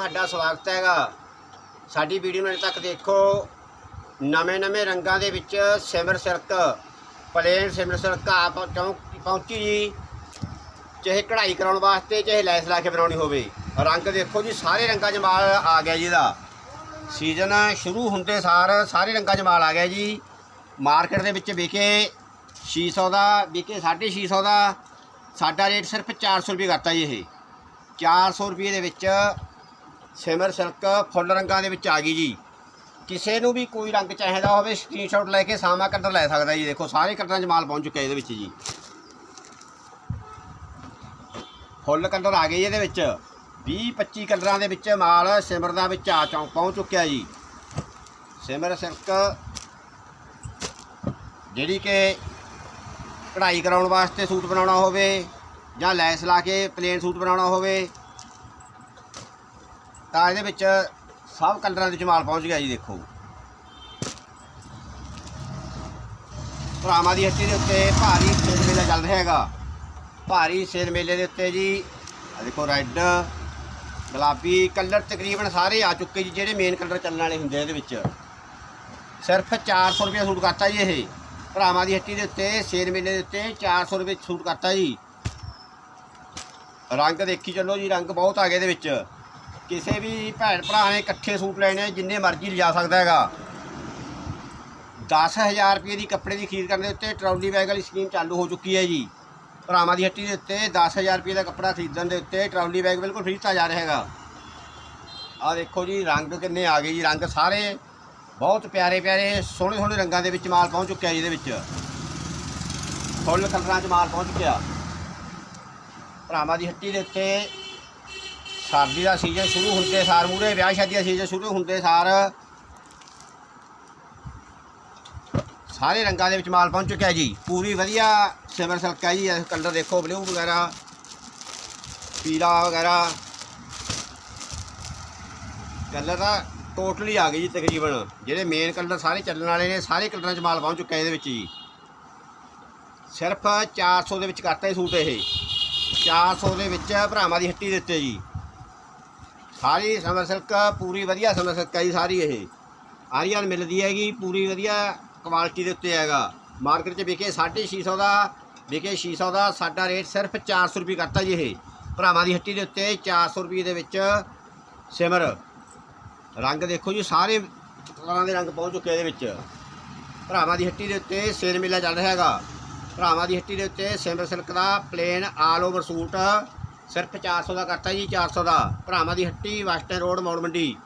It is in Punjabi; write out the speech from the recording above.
ਤੁਹਾਡਾ ਸਵਾਗਤ ਹੈਗਾ। ਸਾਡੀ ਵੀਡੀਓ ਨੂੰ ਅਜੇ ਤੱਕ ਦੇਖੋ। ਨਵੇਂ-ਨਵੇਂ ਰੰਗਾਂ ਦੇ ਵਿੱਚ Simar silk, plain Simar silk ਆਪ ਚੌਂਕ ਪਹੁੰਚੀ ਜੀ। ਚਾਹੇ ਕਢਾਈ ਕਰਾਉਣ ਵਾਸਤੇ, ਚਾਹੇ ਲੈਸ ਲਾ ਕੇ ਬਣਾਉਣੀ ਹੋਵੇ। ਰੰਗ ਦੇਖੋ ਜੀ, ਸਾਰੇ ਰੰਗਾਂ 'ਚ ਮਾਲ ਆ ਗਿਆ ਜੀ ਇਹਦਾ। ਸੀਜ਼ਨ ਸ਼ੁਰੂ ਹੁੰਦੇ ਸਾਰ ਸਾਰੇ ਰੰਗਾਂ 'ਚ ਮਾਲ ਆ ਗਿਆ ਜੀ। ਮਾਰਕੀਟ ਦੇ ਵਿੱਚ ਵਿਕੇ 600 ਦਾ, ਵਿਕੇ 650 ਦਾ। ਸਾਡਾ ਰੇਟ ਸਿਰਫ 400 ਰੁਪਏ ਕਰਤਾ ਜੀ ਇਹ। 400 ਰੁਪਏ ਦੇ ਵਿੱਚ ਸਿਮਰ ਸਿਲਕ ਫੁੱਲ ਰੰਗਾਂ ਦੇ ਵਿੱਚ ਆ ਗਈ ਜੀ। ਕਿਸੇ ਨੂੰ ਵੀ ਕੋਈ ਰੰਗ ਚਾਹੀਦਾ ਹੋਵੇ ਸਕਰੀਨਸ਼ਾਟ ਲੈ ਕੇ ਸਾਮਾ ਕਲਰ ਲੈ ਸਕਦਾ ਜੀ। ਦੇਖੋ, ਸਾਰੇ ਕਲਰਾਂ 'ਚ ਮਾਲ ਪਹੁੰਚ ਚੁੱਕਿਆ ਇਹਦੇ ਵਿੱਚ ਜੀ। ਫੁੱਲ ਕਲਰ ਆ ਗਏ ਜੀ ਇਹਦੇ ਵਿੱਚ। 20 25 ਕਲਰਾਂ ਦੇ ਵਿੱਚ ਮਾਲ ਸਿਮਰ ਦਾ ਵਿੱਚ ਆ ਚੌਂਕ ਪਹੁੰਚ ਚੁੱਕਿਆ ਜੀ। ਸਿਮਰ ਸਿਲਕ ਜਿਹੜੀ ਕਿ ਕਢਾਈ ਕਰਾਉਣ ਵਾਸਤੇ ਸੂਟ ਬਣਾਉਣਾ ਹੋਵੇ ਜਾਂ ਲੈਸ ਲਾ ਕੇ ਪਲੇਨ ਸੂਟ ਬਣਾਉਣਾ ਹੋਵੇ ਤਾਂ ਇਹਦੇ ਵਿੱਚ ਸਭ ਕਲਰਾਂ ਦੇ ਵਿੱਚ ਮਾਲ ਪਹੁੰਚ ਗਿਆ ਜੀ, ਦੇਖੋ। ਭਰਾਵਾਂ ਦੀ ਹੱਟੀ ਦੇ ਉੱਤੇ ਭਾਰੀ ਸੇਲ ਮੇਲਾ ਚੱਲ ਰਿਹਾ ਹੈਗਾ। ਭਾਰੀ ਸੇਲ ਮੇਲੇ ਦੇ ਉੱਤੇ ਜੀ ਆ ਦੇਖੋ ਰੈੱਡ, ਗੁਲਾਬੀ ਕਲਰ ਤਕਰੀਬਨ ਸਾਰੇ ਆ ਚੁੱਕੇ ਜੀ, ਜਿਹੜੇ ਮੇਨ ਕਲਰ ਚੱਲਣ ਵਾਲੇ ਹੁੰਦੇ ਇਹਦੇ ਵਿੱਚ। ਸਿਰਫ 400 ਰੁਪਏ ਸੂਟ ਕਰਤਾ ਜੀ ਇਹ। ਭਰਾਵਾਂ ਦੀ ਹੱਟੀ ਦੇ ਉੱਤੇ, ਸੇਲ ਮੇਲੇ ਦੇ ਉੱਤੇ 400 ਰੁਪਏ ਸੂਟ ਕਰਤਾ ਜੀ। ਰੰਗ ਦੇਖੀ ਚੱਲੋ ਜੀ, ਰੰਗ ਬਹੁਤ ਆ ਗਏ ਇਹਦੇ ਵਿੱਚ। ਕਿਸੇ ਵੀ ਭੈਣ ਭਰਾ ਨੇ ਇਕੱਠੇ ਸੂਟ ਲੈਣੇ ਜਿੰਨੇ ਮਰਜ਼ੀ ਲਿਜਾ ਸਕਦਾ ਹੈਗਾ। 10000 ਰੁਪਏ ਦੀ ਕੱਪੜੇ ਦੀ ਖਰੀਦ ਕਰਨ ਦੇ ਉੱਤੇ ਟਰਾਲੀ ਬੈਗ ਵਾਲੀ ਸਕੀਮ ਚਾਲੂ ਹੋ ਚੁੱਕੀ ਹੈ ਜੀ। ਭਰਾਵਾਂ ਦੀ ਹੱਟੀ ਦੇ ਉੱਤੇ 10000 ਰੁਪਏ ਦਾ ਕੱਪੜਾ ਖਰੀਦਣ ਦੇ ਉੱਤੇ ਟਰਾਲੀ ਬੈਗ ਬਿਲਕੁਲ ਫ੍ਰੀ ਦਿੱਤਾ ਜਾ ਰਿਹਾ ਹੈਗਾ। ਆਹ ਦੇਖੋ ਜੀ, ਰੰਗ ਕਿੰਨੇ ਆ ਗਏ ਜੀ। ਰੰਗ ਸਾਰੇ ਬਹੁਤ ਪਿਆਰੇ ਪਿਆਰੇ ਸੋਹਣੇ ਸੋਹਣੇ ਰੰਗਾਂ ਦੇ ਵਿੱਚ ਮਾਲ ਪਹੁੰਚ ਚੁੱਕਿਆ ਜੀ ਇਹਦੇ ਵਿੱਚ। ਫੁੱਲ ਕਲਰਾਂ 'ਚ ਮਾਲ ਪਹੁੰਚ ਚੁੱਕਿਆ। ਭਰਾਵਾਂ ਦੀ ਹੱਟੀ ਦੇ ਉੱਤੇ ਸਰਦੀ ਦਾ ਸੀਜ਼ਨ ਸ਼ੁਰੂ ਹੁੰਦੇ ਸਾਰ ਮੂਰੇ ਵਿਆਹ ਸ਼ਾਦੀ ਦਾ ਸੀਜ਼ਨ ਸ਼ੁਰੂ ਹੁੰਦੇ ਸਾਰ ਸਾਰੇ ਰੰਗਾਂ ਦੇ ਵਿੱਚ ਮਾਲ ਪਹੁੰਚ ਚੁੱਕਿਆ ਜੀ। ਪੂਰੀ ਵਧੀਆ ਸਿਮਰ ਸਿਲਕ ਹੈ ਜੀ, ਇਹ ਕਲਰ ਦੇਖੋ ਬਲੂ ਵਗੈਰਾ, ਪੀਲਾ ਵਗੈਰਾ। ਕਲਰ ਤਾਂ ਟੋਟਲੀ ਆ ਗਈ ਜੀ ਤਕਰੀਬਨ। ਜਿਹੜੇ ਮੇਨ ਕਲਰ ਸਾਰੇ ਚੱਲਣ ਵਾਲੇ ਨੇ, ਸਾਰੇ ਕਲਰਾਂ 'ਚ ਮਾਲ ਪਹੁੰਚ ਚੁੱਕਿਆ ਇਹਦੇ ਵਿੱਚ ਜੀ। ਸਿਰਫ 400 ਦੇ ਵਿੱਚ ਕਰਤਾ ਇਹ ਸੂਟ ਇਹ। 400 ਦੇ ਵਿੱਚ ਭਰਾਵਾਂ ਦੀ ਹੱਟੀ ਦੇ ਉੱਤੇ ਜੀ। ਸਾਰੀ ਸਮਰ ਸਿਲਕ ਪੂਰੀ ਵਧੀਆ ਸਮਰ ਸਿਲਕ ਹੈ ਜੀ ਸਾਰੀ ਇਹ। ਆਰੀਅਨ ਮਿਲਦੀ ਹੈਗੀ, ਪੂਰੀ ਵਧੀਆ ਕੁਆਲਿਟੀ ਦੇ ਉੱਤੇ ਹੈਗਾ। ਮਾਰਕੀਟ 'ਚ ਵਿਕੇ 650 ਦਾ, ਵਿਕੇ 600 ਦਾ, ਸਾਡਾ ਰੇਟ ਸਿਰਫ 400 ਰੁਪਏ ਕਰਤਾ ਜੀ ਇਹ। ਭਰਾਵਾਂ ਦੀ ਹੱਟੀ ਦੇ ਉੱਤੇ 400 ਰੁਪਏ ਦੇ ਵਿੱਚ ਸਿਮਰ। ਰੰਗ ਦੇਖੋ ਜੀ, ਸਾਰੇ ਤਰ੍ਹਾਂ ਦੇ ਰੰਗ ਪਹੁੰਚ ਚੁੱਕੇ ਇਹਦੇ ਵਿੱਚ। ਭਰਾਵਾਂ ਦੀ ਹੱਟੀ ਦੇ ਉੱਤੇ ਸੇਲ ਮੇਲਾ ਚੱਲ ਰਿਹਾ ਹੈਗਾ। ਭਰਾਵਾਂ ਦੀ ਹੱਟੀ ਦੇ ਉੱਤੇ ਸਿਮਰ ਸਿਲਕ ਦਾ ਪਲੇਨ ਆਲ ਓਵਰ ਸੂਟ ਸਿਰਫ 400 ਦਾ ਕਰਤਾ ਜੀ 400 ਦਾ। ਭਰਾਵਾਂ ਦੀ ਹੱਟੀ ਵੈਸਟਰਨ ਰੋਡ ਮੌੜ ਮੰਡੀ।